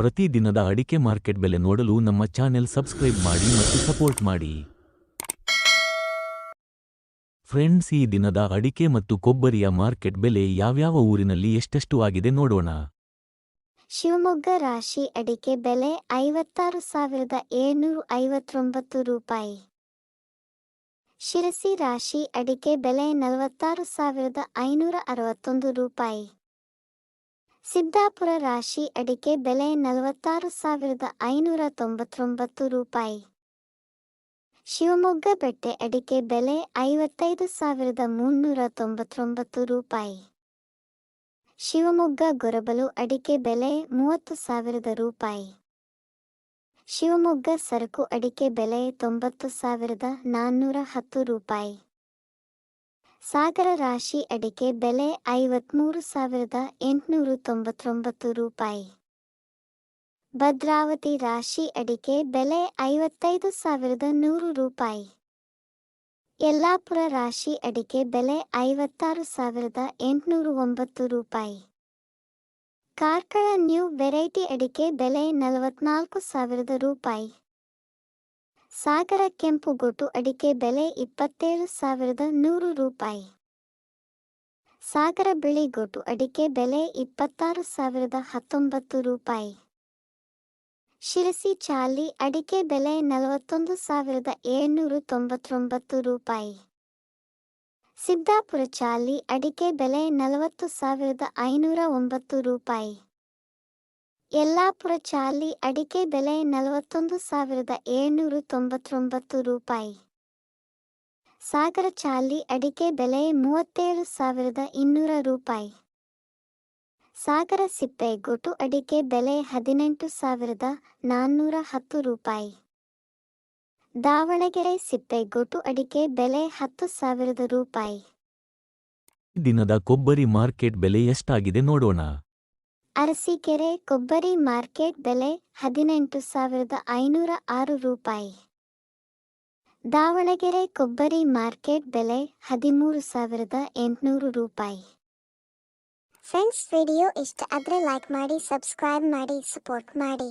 ಪ್ರತಿದಿನದ ಅಡಿಕೆ ಮಾರ್ಕೆಟ್ ಬೆಲೆ ನೋಡಲು ನಮ್ಮ ಚಾನೆಲ್ ಸಬ್ಸ್ಕ್ರೈಬ್ ಮಾಡಿ ಮತ್ತು ಸಪೋರ್ಟ್ ಮಾಡಿ. ಫ್ರೆಂಡ್ಸ್, ಈ ದಿನದ ಅಡಿಕೆ ಮತ್ತು ಕೊಬ್ಬರಿಯ ಮಾರ್ಕೆಟ್ ಬೆಲೆ ಯಾವ್ಯಾವ ಊರಿನಲ್ಲಿ ಎಷ್ಟೆಷ್ಟು ಆಗಿದೆ ನೋಡೋಣ. ಶಿವಮೊಗ್ಗ ರಾಶಿ ಅಡಿಕೆ ಬೆಲೆ ಐವತ್ತಾರು ಸಾವಿರದ ಏಳ್ನೂರ ಐವತ್ತೊಂಬತ್ತು ರೂಪಾಯಿ. ಶಿರಸಿ ರಾಶಿ ಅಡಿಕೆ ಬೆಲೆ ನಲವತ್ತಾರು ಸಾವಿರದ ಐನೂರ ಅರವತ್ತೊಂದು ರೂಪಾಯಿ. ಸಿದ್ದಾಪುರ ರಾಶಿ ಅಡಿಕೆ ಬೆಲೆ ನಲವತ್ತಾರು ಸಾವಿರದ ಐನೂರ ತೊಂಬತ್ತೊಂಬತ್ತು ರೂಪಾಯಿ. ಶಿವಮೊಗ್ಗ ಬೆಟ್ಟೆ ಅಡಿಕೆ ಬೆಲೆ ಐವತ್ತೈದು ಸಾವಿರದ ಮುನ್ನೂರ ತೊಂಬತ್ತೊಂಬತ್ತು ರೂಪಾಯಿ. ಶಿವಮೊಗ್ಗ ಗೊರಬಲು ಅಡಿಕೆ ಬೆಲೆ ಮೂವತ್ತು ಸಾವಿರದ ರೂಪಾಯಿ. ಶಿವಮೊಗ್ಗ ಸರಕು ಅಡಿಕೆ ಬೆಲೆ ತೊಂಬತ್ತು ಸಾವಿರದ ನಾನ್ನೂರ ಹತ್ತು ರೂಪಾಯಿ. ಸಾಗರ ರಾಶಿ ಅಡಿಕೆ ಬೆಲೆ ಐವತ್ಮೂರು ಸಾವಿರದ ಎಂಟುನೂರು ತೊಂಬತ್ತೊಂಬತ್ತು ರೂಪಾಯಿ. ಭದ್ರಾವತಿ ರಾಶಿ ಅಡಿಕೆ ಬೆಲೆ ಐವತ್ತೈದು ಸಾವಿರದ ನೂರು ರೂಪಾಯಿ. ಯಲ್ಲಾಪುರ ರಾಶಿ ಅಡಿಕೆ ಬೆಲೆ ಐವತ್ತಾರು ಸಾವಿರದ ಎಂಟುನೂರು ಒಂಬತ್ತು ರೂಪಾಯಿ. ಕಾರ್ಕಳ ನ್ಯೂ ವೆರೈಟಿ ಅಡಿಕೆ ಬೆಲೆ ನಲವತ್ನಾಲ್ಕು ಸಾವಿರದ ರೂಪಾಯಿ. ಸಾಗರ ಕೆಂಪು ಗೊಟು ಅಡಿಕೆ ಬೆಲೆ ಇಪ್ಪತ್ತೇಳು ಸಾವಿರದ ನೂರು ರೂಪಾಯಿ. ಸಾಗರ ಬಿಳಿ ಗೊಟ್ಟು ಅಡಿಕೆ ಬೆಲೆ ಇಪ್ಪತ್ತಾರು ಸಾವಿರದ ಹತ್ತೊಂಬತ್ತು ರೂಪಾಯಿ. ಶಿರಸಿ ಚಾಲಿ ಅಡಿಕೆ ಬೆಲೆ ನಲವತ್ತೊಂದು ಸಾವಿರದ ಏಳ್ನೂರು ತೊಂಬತ್ತೊಂಬತ್ತು ರೂಪಾಯಿ. ಸಿದ್ದಾಪುರ ಚಾಲಿ ಅಡಿಕೆ ಬೆಲೆ ನಲವತ್ತು ಸಾವಿರದ ಐನೂರ ಒಂಬತ್ತು ರೂಪಾಯಿ. ಯಲ್ಲಾಪುರ ಚಾಲಿ ಅಡಿಕೆ ಬೆಲೆ ನಲವತ್ತೊಂದು ಸಾವಿರದ ಏಳ್ನೂರು ತೊಂಬತ್ತೊಂಬತ್ತು ರೂಪಾಯಿ. ಸಾಗರ ಚಾಲಿ ಅಡಿಕೆ ಬೆಲೆ ಮೂವತ್ತೇಳು ಸಾವಿರದ ಇನ್ನೂರ ರೂಪಾಯಿ. ಸಾಗರ ಸಿಪ್ಪೆ ಗೊಟು ಅಡಿಕೆ ಬೆಲೆ ಹದಿನೆಂಟು ಸಾವಿರದ ನಾನ್ನೂರ ಹತ್ತು ರೂಪಾಯಿ. ದಾವಣಗೆರೆ ಸಿಪ್ಪೆ ಗೊಟು ಅಡಿಕೆ ಬೆಲೆ ಹತ್ತು ಸಾವಿರದ ರೂಪಾಯಿ. ದಿನದ ಕೊಬ್ಬರಿ ಮಾರ್ಕೆಟ್ ಬೆಲೆ ಎಷ್ಟಾಗಿದೆ ನೋಡೋಣ. ಅರಸೀಕೆರೆ ಕೊಬ್ಬರಿ ಮಾರ್ಕೆಟ್ ಬೆಲೆ ಹದಿನೆಂಟು ಸಾವಿರದ ಐನೂರ ಆರು ರೂಪಾಯಿ. ದಾವಣಗೆರೆ ಕೊಬ್ಬರಿ ಮಾರ್ಕೆಟ್ ಬೆಲೆ ಹದಿಮೂರು ಸಾವಿರದ ಎಂಟುನೂರು ರೂಪಾಯಿ. ಫ್ರೆಂಡ್ಸ್ ವಿಡಿಯೋ ಇಷ್ಟ ಆದರೆ ಲೈಕ್ ಮಾಡಿ ಸಬ್ಸ್ಕ್ರೈಬ್ ಮಾಡಿ ಸಪೋರ್ಟ್ ಮಾಡಿ.